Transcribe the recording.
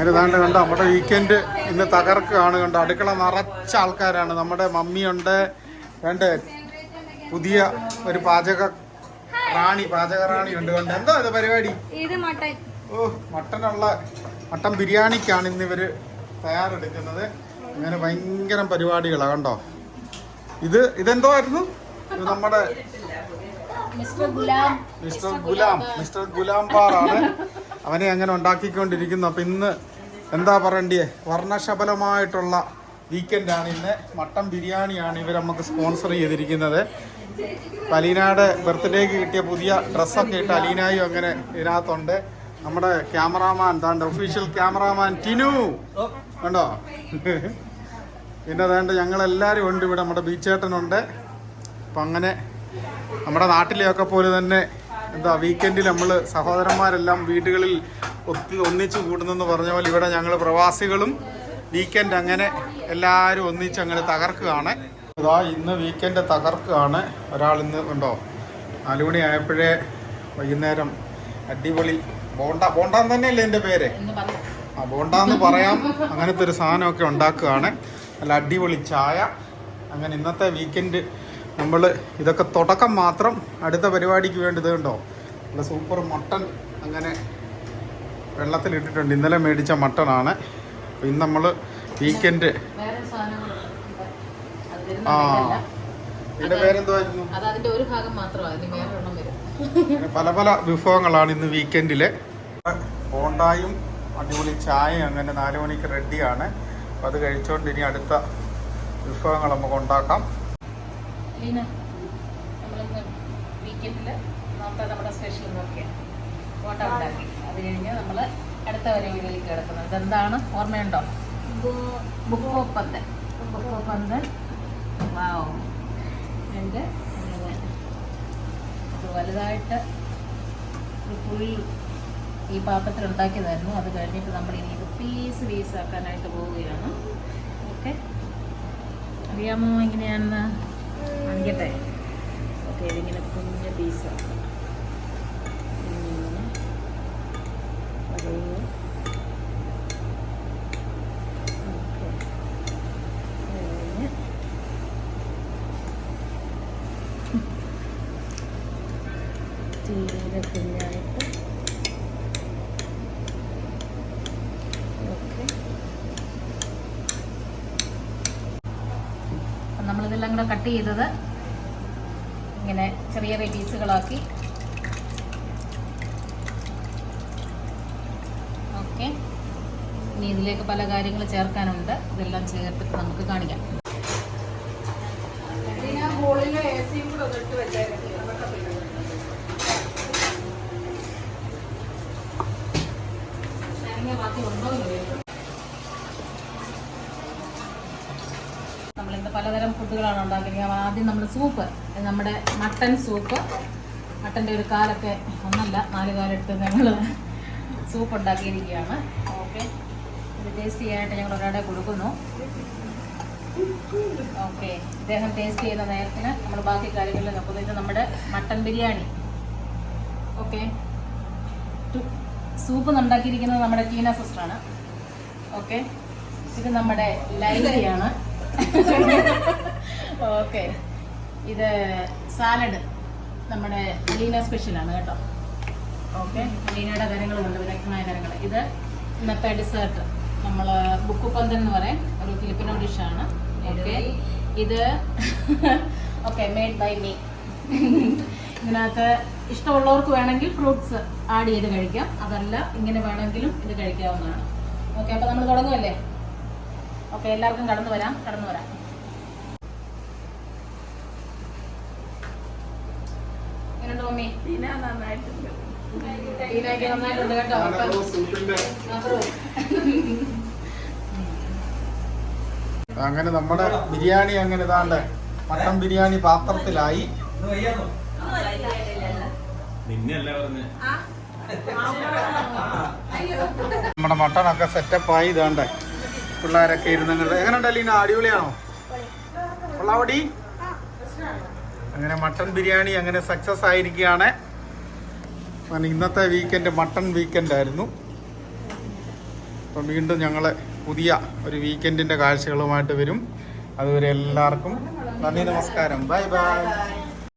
അങ്ങനെ താണ്ട് കണ്ട നമ്മുടെ വീക്കെൻഡ് ഇന്ന് തകർക്കുകയാണ് കണ്ട അടുക്കള നിറച്ച ആൾക്കാരാണ്. നമ്മുടെ മമ്മിയുണ്ട് രണ്ട് പുതിയ ഒരു പാചക റാണി പാചക റാണി ഉണ്ട് കണ്ടോ. എന്താ ഇത് പരിപാടി? ഇത് മട്ടൻ. ഓ മട്ടനുള്ള മട്ടൻ ബിരിയാണിക്കാണ് ഇന്ന് ഇവർ തയ്യാറെടുക്കുന്നത്. അങ്ങനെ ഭയങ്കര പരിപാടികളാണ് കണ്ടോ. ഇത് ഇതെന്തോ ആയിരുന്നു ഇത് നമ്മുടെ mister Ghulam. Mister Ghulam mister Ghulam ബാറാണ് അവനെ അങ്ങനെ ഉണ്ടാക്കിക്കൊണ്ടിരിക്കുന്നു. അപ്പൊ ഇന്ന് എന്താ പറയണ്ടേ വർണശബലമായിട്ടുള്ള വീക്കെൻഡാണ് ഇന്ന്. മട്ടൻ ബിരിയാണിയാണ് ഇവർ നമുക്ക് സ്പോൺസർ ചെയ്തിരിക്കുന്നത്. അലീനയുടെ ബർത്ത്ഡേക്ക് കിട്ടിയ പുതിയ ഡ്രസ്സൊക്കെ ഇട്ട് അലീനായും അങ്ങനെ ഇതിനകത്തുണ്ട്. നമ്മുടെ ക്യാമറാമാൻ താണ്ട് ഒഫീഷ്യൽ ക്യാമറാമാൻ ടിനു. കണ്ടോ? പിന്നെ താണ്ട് ഞങ്ങളെല്ലാവരും ഉണ്ട് ഇവിടെ. നമ്മുടെ ബീച്ചേട്ടനുണ്ട്. അപ്പം അങ്ങനെ നമ്മുടെ നാട്ടിലെയൊക്കെ പോലെ തന്നെ എന്താ വീക്കെൻഡിൽ നമ്മൾ സഹോദരന്മാരെല്ലാം വീടുകളിൽ ഒത്തി ഒന്നിച്ചു കൂടുന്നെന്ന് പറഞ്ഞ പോലെ ഇവിടെ ഞങ്ങൾ പ്രവാസികളും വീക്കെൻഡ് അങ്ങനെ എല്ലാവരും ഒന്നിച്ച് അങ്ങനെ തകർക്കുകയാണ്. ഇതാ ഇന്ന് വീക്കെൻഡ് തകർക്കുകയാണ്. ഒരാൾ ഇന്ന് ഉണ്ടോ? നാലു മണി ആയപ്പോഴേ വൈകുന്നേരം അടിപൊളി ബോണ്ട ബോണ്ടാൻ തന്നെയല്ലേ എന്റെ പേര്? ആ ബോണ്ടാന്ന് പറയാം. അങ്ങനത്തെ ഒരു സാധനമൊക്കെ ഉണ്ടാക്കുകയാണ്. നല്ല അടിപൊളി ചായ. അങ്ങനെ ഇന്നത്തെ വീക്കെൻഡ് നമ്മൾ ഇതൊക്കെ തുടക്കം മാത്രം അടുത്ത പരിപാടിക്ക് വേണ്ടി ഇത് കണ്ടോ? നല്ല സൂപ്പർ മട്ടൺ. അങ്ങനെ വെള്ളത്തിലിട്ടിട്ടുണ്ട്. ഇന്നലെ മേടിച്ച മട്ടണാണ് അപ്പോൾ ഇന്ന് നമ്മൾ വീക്കെൻഡ് ആ. വേറെ എണ്ണം പല പല വിഭവങ്ങളാണ് ഇന്ന് വീക്കെൻഡിൽ ബോണ്ടായും അടിപൊളി ചായ അങ്ങനെ നാല് മണിക്ക് റെഡിയാണ്. അപ്പം അത് കഴിച്ചോണ്ട് ഇനി അടുത്ത വിഭവങ്ങൾ നമുക്ക് ഉണ്ടാക്കാം. വീക്കെൻഡിൽ നമ്മുടെ സ്പെഷ്യൽ നോക്കിയാണ് ഫോട്ടോ ഉണ്ടാക്കി അത് കഴിഞ്ഞ് നമ്മൾ അടുത്ത പരിപാടിയിലേക്ക് കിടക്കുന്നത് ഇതെന്താണ്? ഓർമ്മയുണ്ടോ? ബുക്കോ ബുക്കോപ്പന്തൻ ബുക്കോ വാവ്. എന്റെ വലുതായിട്ട് ഫുൾ ഈ പാത്രത്തിൽ ഉണ്ടാക്കിയതായിരുന്നു. അത് കഴിഞ്ഞിട്ട് നമ്മൾ ഇനി ഇത് പീസ് പീസ് ആക്കാനായിട്ട് പോവുകയാണ്. ഓക്കെ അറിയാമോ എങ്ങനെയാണെന്ന്? കാണിക്കട്ടെ. ഓക്കെ ഇതിങ്ങനെ കുഞ്ഞ് പീസാക്കാം നമ്മളിതെല്ലാം കൂടെ കട്ട് ചെയ്തത് ഇങ്ങനെ ചെറിയ ചെറിയ പീസുകളാക്കി. ഓക്കെ. ഇനി ഇതിലേക്ക് പല കാര്യങ്ങൾ ചേർക്കാനുണ്ട്. ഇതെല്ലാം ചേർത്തിട്ട് നമുക്ക് കാണിക്കാം. നമ്മളിന്ന് പലതരം ഫുഡുകളാണ് ഉണ്ടാക്കിയിരിക്കുന്നത്. ആദ്യം നമ്മൾ സൂപ്പ് നമ്മുടെ മട്ടൻ സൂപ്പ് മട്ടന്റെ ഒരു കാലൊക്കെ ഒന്നല്ല നാല് കാലെടുത്ത് ഞങ്ങൾ സൂപ്പ് ഉണ്ടാക്കിയിരിക്കുകയാണ്. ഓക്കെ ഇത് ടേസ്റ്റ് ചെയ്യാനായിട്ട് ഞങ്ങൾ ഒരാളെ കൊടുക്കുന്നു. ഓക്കെ ഇദ്ദേഹം ടേസ്റ്റ് ചെയ്യുന്ന നേരത്തിന് നമ്മൾ ബാക്കി കാര്യങ്ങളിൽ നോക്കുന്നത് ഇത് നമ്മുടെ മട്ടൻ ബിരിയാണി. ഓക്കെ സൂപ്പ് ഉണ്ടാക്കിയിരിക്കുന്നത് നമ്മുടെ ടീന സിസ്റ്ററാണ്. ഓക്കെ. ഇത് നമ്മുടെ ലൈലിയാണ് ഓക്കെ. ഇത് സാലഡ് നമ്മുടെ അലീന സ്പെഷ്യലാണ് കേട്ടോ. ഓക്കെ. അലീനയുടെ കാര്യങ്ങളുണ്ട് വിദഗ്ധമായ കാര്യങ്ങൾ. ഇത് ഇന്നത്തെ ഡിസേർട്ട് നമ്മൾ ബുക്ക് പന്തൻ എന്ന് പറയും. ഒരു ഫിലിപ്പിനോ ഡിഷാണ്. ഓക്കെ. ഇത് ഓക്കെ മെയ്ഡ് ബൈ മീ ഇതിനകത്ത് ഇഷ്ടമുള്ളവർക്ക് വേണമെങ്കിൽ ഫ്രൂട്ട്സ് ആഡ് ചെയ്ത് കഴിക്കാം. അതല്ല ഇങ്ങനെ വേണമെങ്കിലും ഇത് കഴിക്കാവുന്നതാണ്. ഓക്കെ അപ്പോൾ നമ്മൾ തുടങ്ങുമല്ലേ ഓക്കെ എല്ലാവർക്കും കടന്നു വരാം കടന്നു വരാം. എങ്ങനെയുണ്ട് മമ്മി? ഈനൊക്കെ നന്നായിട്ടുണ്ട്. കേട്ടോ. അപ്പുറം. അങ്ങനെ നമ്മുടെ ബിരിയാണി അങ്ങനെ ഇതാണ്ട്. മട്ടൻ ബിരിയാണി പാത്രത്തിലായി. നിന്നെയല്ല പറഞ്ഞ്? നമ്മുടെ മട്ടണൊക്കെ സെറ്റപ്പായി ഇതാണ്ട്. പിള്ളേരൊക്കെ ഇരുന്നുണ്ട് എങ്ങനെയുണ്ട് അലീന? അടിപൊളിയാണോ? കൊള്ളാവടി അങ്ങനെ മട്ടൺ ബിരിയാണി അങ്ങനെ സക്സസ് ആയിരിക്കുകയാണ്. അങ്ങനെ ഇന്നത്തെ വീക്കെൻഡ് മട്ടൺ വീക്കെൻഡ് ആയിരുന്നു. അപ്പം വീണ്ടും ഞങ്ങൾ പുതിയ ഒരു വീക്കെൻഡിന്റെ കാഴ്ചകളുമായിട്ട് വരും. അതുവരെ എല്ലാവർക്കും നന്ദി നമസ്കാരം. Bye bye.